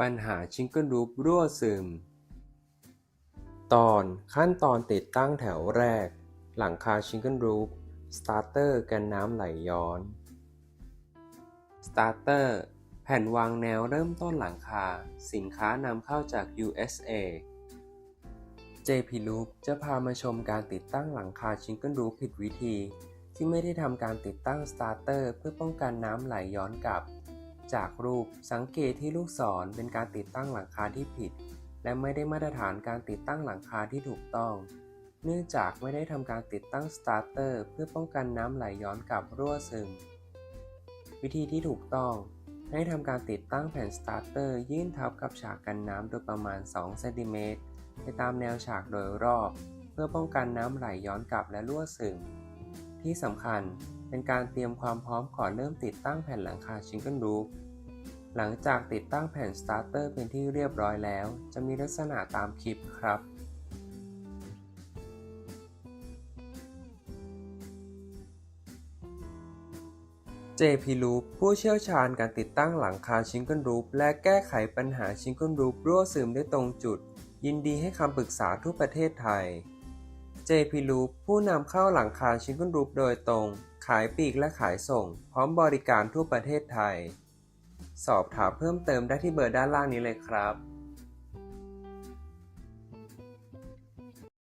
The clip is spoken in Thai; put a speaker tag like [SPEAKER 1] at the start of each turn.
[SPEAKER 1] ปัญหาชิงเกิลรูปรั่วซึม ตอนขั้นตอนติดตั้งแถวแรก หลังคาชิงเกิลรูปสตาร์เตอร์กันน้ำไหลย้อนสตาร์เตอร์แผ่นวางแนวเริ่มต้นหลังคา สินค้านำเข้าจาก USA JP Loop จะพามาชมการติดตั้งหลังคาชิงเกิลรูปผิดวิธี ที่ไม่ได้ทำการติดตั้งสตาร์เตอร์เพื่อป้องกันน้ำไหลย้อนกลับ จากรูปสังเกตที่ลูกศรเป็นการติดตั้งหลังคาที่ผิด และไม่ได้มาตรฐานการติดตั้งหลังคาที่ถูกต้อง เนื่องจากไม่ได้ทำการติดตั้งสตาร์เตอร์เพื่อป้องกันน้ำไหลย้อนกลับรั่วซึม วิธีที่ถูกต้อง ให้ทำการติดตั้งแผ่นสตาร์เตอร์ยื่นทับกับฉากกันน้ำโดยประมาณ2เซนติเมตรไปตามแนวฉากโดยรอบ เพื่อป้องกันน้ำไหลย้อนกลับและรั่วซึม ที่สำคัญเป็นการเตรียมความพร้อมก่อนเริ่มติดตั้งแผ่นหลังคาชิงเกิลรูฟหลังจากติดตั้งแผ่นสตาร์เตอร์เป็นที่เรียบร้อยแล้ว จะมีลักษณะตามคลิปครับ JP Loop ผู้เชี่ยวชาญการติดตั้งหลังคาชิงเกิลรูฟและแก้ไขปัญหาชิงเกิลรูฟรั่วซึมได้ตรงจุด ยินดีให้คำปรึกษาทั่วประเทศไทย JP Loop ผู้นำเข้าหลังคาชิงเกิลรูปโดยตรง ขายปลีกและขายส่ง พร้อมบริการทั่วประเทศไทย สอบถามเพิ่มเติมได้ที่เบอร์ด้านล่างนี้เลยครับ